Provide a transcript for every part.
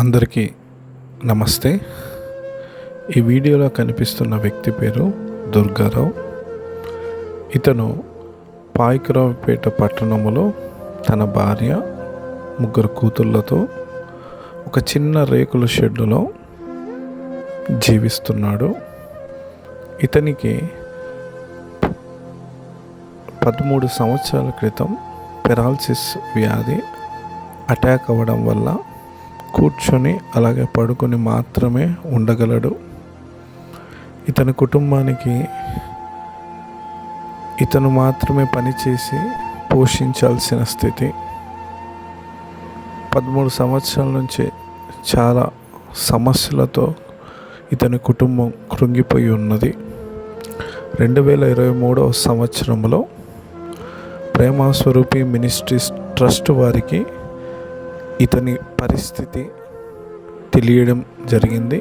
అందరికీ నమస్తే. ఈ వీడియోలో కనిపిస్తున్న వ్యక్తి పేరు దుర్గారావు. ఇతను పాయకరావుపేట పట్టణంలో తన భార్య ముగ్గురు కూతుళ్ళతో ఒక చిన్న రేకుల షెడ్డులో జీవిస్తున్నాడు. ఇతనికి పదమూడు సంవత్సరాల క్రితం పెరాలసిస్ వ్యాధి అటాక్ అవ్వడం వల్ల కూర్చొని అలాగే పడుకొని మాత్రమే ఉండగలడు. ఇతని కుటుంబానికి ఇతను మాత్రమే పనిచేసి పోషించాల్సిన స్థితి. పదమూడు సంవత్సరాల నుంచి చాలా సమస్యలతో ఇతని కుటుంబం కృంగిపోయి ఉన్నది. రెండు వేల ఇరవై మూడవ సంవత్సరంలో ప్రేమస్వరూపి మినిస్ట్రీస్ ట్రస్ట్ వారికి ఇతని పరిస్థితి తెలియడం జరిగింది.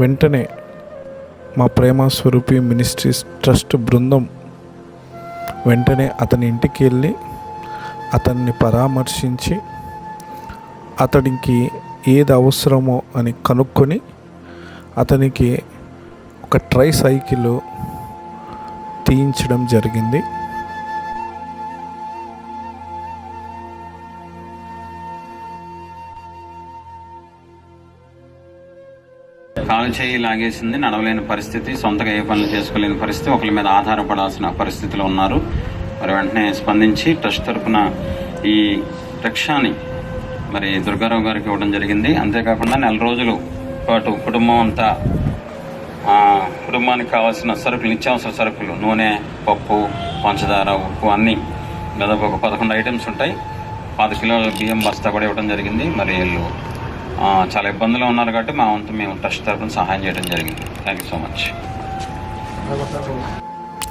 వెంటనే మా ప్రేమాస్వరూపి మినిస్ట్రీస్ ట్రస్ట్ బృందం వెంటనే అతని ఇంటికి వెళ్ళి అతన్ని పరామర్శించి అతనికి ఏది అవసరమో అని కనుక్కొని అతనికి ఒక ట్రై సైకిల్ తీయించడం జరిగింది. కాలు చేయి లాగేసింది నడవలేని పరిస్థితి సొంతగా ఏ పనులు చేసుకోలేని పరిస్థితి ఒకరి మీద ఆధారపడాల్సిన పరిస్థితిలో ఉన్నారు. మరి వెంటనే స్పందించి ట్రస్ట్ తరఫున ఈ రిక్షాని మరి దుర్గారావు గారికి ఇవ్వడం జరిగింది. అంతేకాకుండా నెల రోజులు పాటు కుటుంబం అంతా కుటుంబానికి కావాల్సిన సరుకులు నిత్యావసర సరుకులు నూనె పప్పు పంచదార ఉప్పు అన్నీ దాదాపు ఒక పదకొండు ఐటమ్స్ ఉంటాయి. పది కిలోల బియ్యం బస్తా కూడా ఇవ్వడం జరిగింది. మరి వీళ్ళు చాలా ఇబ్బందులు ఉన్నారు కాబట్టి మా వంతు మేము ట్రస్ట్ తరఫున సహాయం చేయడం జరిగింది. థ్యాంక్ యూ సో మచ్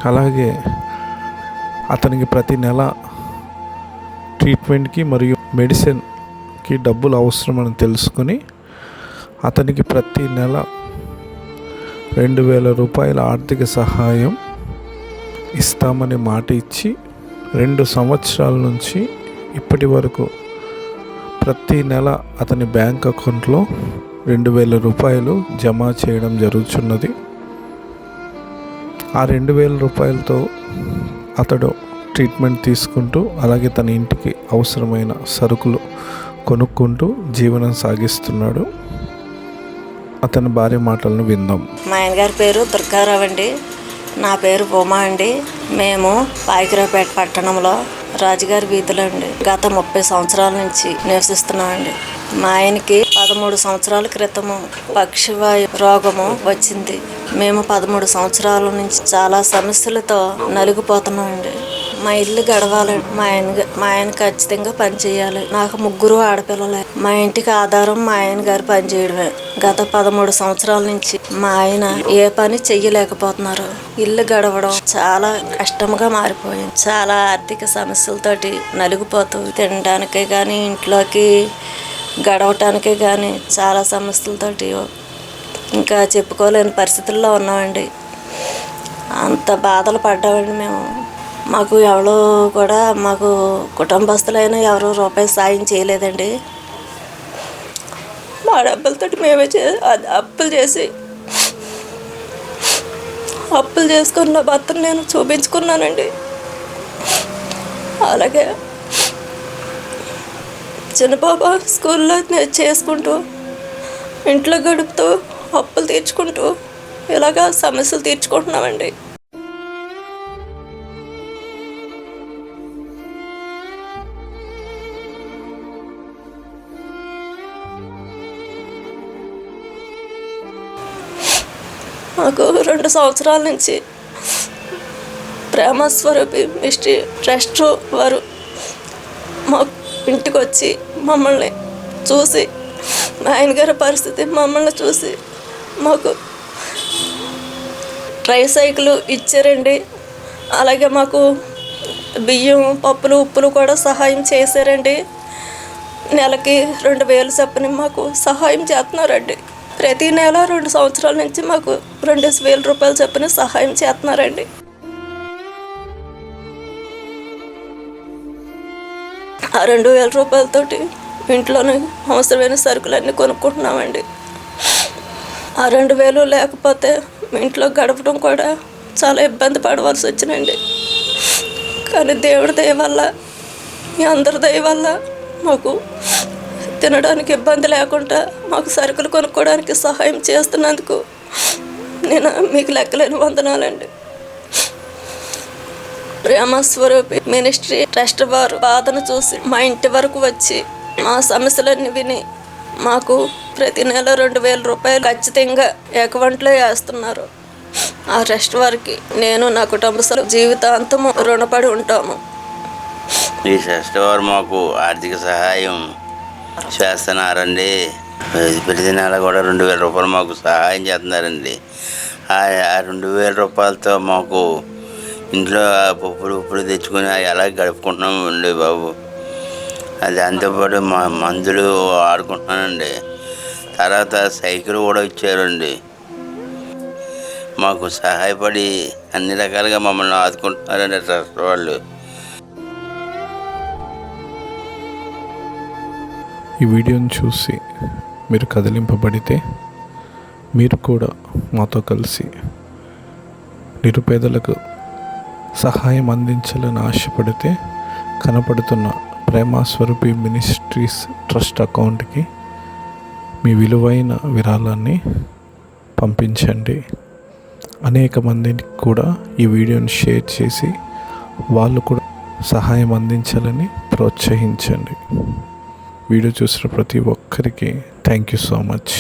అలాగే అతనికి ప్రతి నెల ట్రీట్మెంట్కి మరియు మెడిసిన్కి డబ్బులు అవసరమని తెలుసుకుని అతనికి ప్రతి నెల రెండు వేల రూపాయల ఆర్థిక సహాయం ఇస్తామని మాట ఇచ్చి రెండు సంవత్సరాల నుంచి ఇప్పటి వరకు ప్రతి నెల అతని బ్యాంక్ అకౌంట్లో రెండు వేల రూపాయలు జమ చేయడం జరుగుతున్నది ఆ రెండు వేల రూపాయలతో అతడు ట్రీట్మెంట్ తీసుకుంటూ అలాగే తన ఇంటికి అవసరమైన సరుకులు కొనుక్కుంటూ జీవనం సాగిస్తున్నాడు. అతని భార్య మాటలను విందాం. మా ఆయనగారి పేరు దుర్గారావు అండి. నా పేరు భూమా అండి. మేము పాయకరావుపేట పట్టణంలో రాజుగారి వీధిలో అండి. గత ముప్పై సంవత్సరాల నుంచి నివసిస్తున్నామండి. మా ఆయనకి పదమూడు సంవత్సరాల క్రితము పక్షివాయు రోగము వచ్చింది. మేము పదమూడు సంవత్సరాల నుంచి చాలా సమస్యలతో నలిగిపోతున్నామండి. మా ఇల్లు గడవాలండి మా ఆయన మా ఆయన ఖచ్చితంగా పని చేయాలి. నాకు ముగ్గురు ఆడపిల్లలే. మా ఇంటికి ఆధారం మా ఆయన గారు పనిచేయడమే గత పదమూడు సంవత్సరాల నుంచి మా ఆయన ఏ పని చెయ్యలేకపోతున్నారు. ఇల్లు గడవడం చాలా కష్టంగా మారిపోయింది. చాలా ఆర్థిక సమస్యలతోటి నలిగిపోతూ తినడానికే కానీ ఇంట్లోకి గడవటానికే కానీ చాలా సమస్యలతోటి ఇంకా చెప్పుకోలేని పరిస్థితుల్లో ఉన్నామండి. అంత బాధలు పడ్డామండి మేము. మాకు ఎవరు కూడా మాకు కుటుంబస్తులైనా ఎవరు రూపాయి సాయం చేయలేదండి. మా డబ్బులతో మేమే చే అది అప్పులు చేసి అప్పులు చేసుకున్న భర్తను నేను చూపించుకున్నానండి. అలాగే చిన్నపాప స్కూల్లో చేసుకుంటూ ఇంట్లో గడుపుతూ అప్పులు తీర్చుకుంటూ ఇలాగా సమస్యలు తీర్చుకుంటున్నామండి. మాకు రెండు సంవత్సరాల నుంచి ప్రేమస్వరూపి మిస్ట్రీ ట్రస్ట్ వారు మా ఇంటికి వచ్చి మమ్మల్ని చూసి మా ఆయన గారి పరిస్థితి మమ్మల్ని చూసి మాకు ట్రైసైకిల్ ఇచ్చారండి. అలాగే మాకు బియ్యం పప్పులు ఉప్పులు కూడా సహాయం చేశారండి. నెలకి రెండు వేలు చెప్పని మాకు సహాయం చేస్తున్నారండి. ప్రతి నెల రెండు సంవత్సరాల నుంచి మాకు రెండు వేల రూపాయలు చొప్పున సహాయం చేస్తున్నారండి. ఆ రెండు వేల రూపాయలతోటి ఇంట్లోనే అవసరమైన సరుకులన్నీ కొనుక్కుంటున్నామండి. ఆ రెండు వేలు లేకపోతే ఇంట్లో గడపడం కూడా చాలా ఇబ్బంది పడవలసి వచ్చినండి కానీ దేవుడి దయ వల్ల అందరి దయ వల్ల మాకు తినడానికి ఇబ్బంది లేకుండా మాకు సరుకులు కొనుక్కోవడానికి సహాయం చేస్తున్నందుకు నేను మీకు లెక్కలేని వందనాలండి. ప్రేమస్వరూపి మినిస్ట్రీ ట్రస్ట్ వారు బాధను చూసి మా ఇంటి వరకు వచ్చి మా సమస్యలన్నీ విని మాకు ప్రతి నెల రెండు వేల రూపాయలు ఖచ్చితంగా అకౌంట్లో వేస్తున్నారు. ఆ ట్రస్ట్ వారికి నేను నా కుటుంబ సభ జీవితాంతము రుణపడి ఉంటాము. ఈ ట్రస్ట్ వారు మాకు ఆర్థిక సహాయం చేస్తున్నారండి. ప్రతి నెల కూడా రెండు వేల రూపాయలు మాకు సహాయం చేస్తున్నారండి. ఆ ఆ రెండు వేల రూపాయలతో మాకు ఇంట్లో పప్పులు ఉప్పులు తెచ్చుకొని అవి ఎలా గడుపుకుంటున్నాము అండి బాబు. అది దాంతోపాటు మా మందులు ఆడుకుంటున్నానండి తర్వాత సైకిల్ కూడా ఇచ్చారండి. మాకు సహాయపడి అన్ని రకాలుగా మమ్మల్ని ఆదుకుంటున్నారండి ట్రస్ట్ వాళ్ళు. ఈ వీడియోని చూసి మీరు కదిలింపబడితే మీరు కూడా మాతో కలిసి నిరుపేదలకు సహాయం అందించాలని ఆశపడితే కనపడుతున్న ప్రేమస్వరూపి మినిస్ట్రీస్ ట్రస్ట్ అకౌంట్కి మీ విలువైన విరాళాన్ని పంపించండి. అనేక మందికి కూడా ఈ వీడియోని షేర్ చేసి వాళ్ళు కూడా సహాయం అందించాలని ప్రోత్సహించండి. వీడియో చూసిన ప్రతి ఒక్కరికి థ్యాంక్ యూ సో మచ్